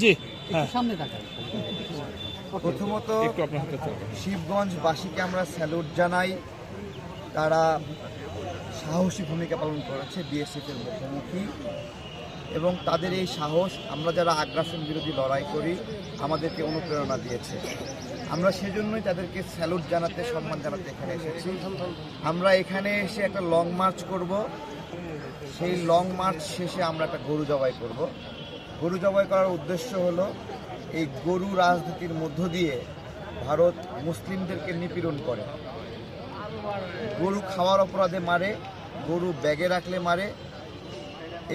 জি হ্যাঁ। সামনে তাকান। প্রথমত। শিবগঞ্জবাসীকে আমরা স্যালুট জানাই। তারা সাহসী ভূমিকা পালন করেছে বিএসএফ এর মুখোমুখি। এবং তাদের এই সাহস আমরা যারা আগ্রাসন বিরোধী লড়াই করি আমাদেরকে অনুপ্রেরণা দিয়েছে। আমরা সেজন্যই তাদেরকে স্যালুট জানাতে সম্মান জানাতে এখানে এসেছি। আমরা এখানে এসে একটা লং মার্চ করব। সেই লং মার্চ শেষে আমরা একটা গরু জবাই করব। গরু জবাই করার উদ্দেশ্য হলো এই গরু রাজনীতির মধ্য দিয়ে ভারত মুসলিমদেরকে নিপীড়ন করে। গরু খাওয়ার অপরাধে মারে, গরু ব্যাগে রাখলে মারে।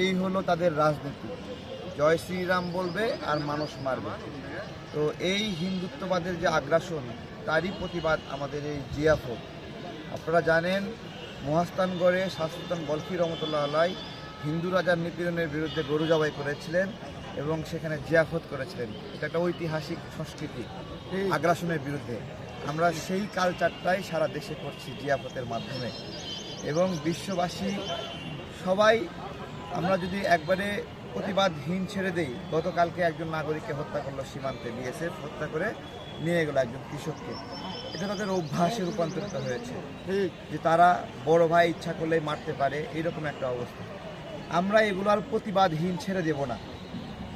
এই হলো তাদের রাজনীতি। জয় শ্রীরাম বলবে আর মানুষ মারবে। তো এই হিন্দুত্ববাদের যে আগ্রাসন, তারই প্রতিবাদ আমাদের এই জিয়াফত আপনারা জানেন মহাস্থানগড়ে শাহসুলতান বলফি রহমতুল্লাহ আলাই হিন্দু রাজার নিপীড়নের বিরুদ্ধে গরু জবাই করেছিলেন। এবং সেখানে জিয়াফত করেছিলেন। এটা একটা ঐতিহাসিক সংস্কৃতি আগ্রাসনের বিরুদ্ধে। আমরা সেই কালচারটাই সারা দেশে করছি জিয়াফতের মাধ্যমে। এবং বিশ্ববাসী সবাই আমরা যদি একবারে প্রতিবাদহীন ছেড়ে দেই গতকালকে একজন নাগরিককে হত্যা করল সীমান্তে বিএসএফ হত্যা করে নিয়ে গেল একজন কৃষককে। এটা তাদের অভ্যাসে রূপান্তরিত হয়েছে যে তারা বড় ভাই ইচ্ছা করলে মারতে পারে এরকম একটা অবস্থা। আমরা এগুলো আর প্রতিবাদহীন ছেড়ে দেব না।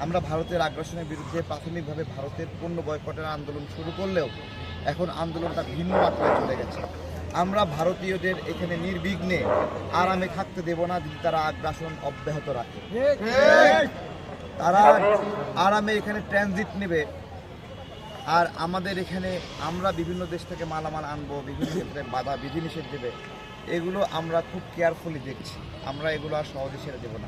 আমরা ভারতের আগ্রাসনের বিরুদ্ধে প্রাথমিকভাবে ভারতের পণ্য বয়কটের আন্দোলন শুরু করলেও এখন আন্দোলনটা ভিন্ন মাত্রায় চলে গেছে। আমরা ভারতীয়দের এখানে নির্বিঘ্নে আরামে থাকতে দেব না, যদি তারা আগ্রাসন অব্যাহত রাখে। তারা আরামে এখানে ট্রানজিট নেবে। আর আমাদের এখানে আমরা বিভিন্ন দেশ থেকে মালামাল আনব, বিভিন্ন ক্ষেত্রে বাধা বিধিনিষেধ দেবে। এগুলো আমরা খুব কেয়ারফুলি দেখছি। আমরা এগুলো আর সহজে ছেড়ে দেবো না।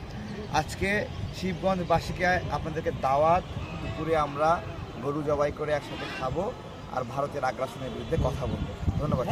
আজকে শিবগঞ্জবাসীকে আপনাদেরকে দাওয়াত, দুপুরে আমরা গরু জবাই করে একসাথে খাব আর ভারতের আগ্রাসনের বিরুদ্ধে কথা বলব। ধন্যবাদ।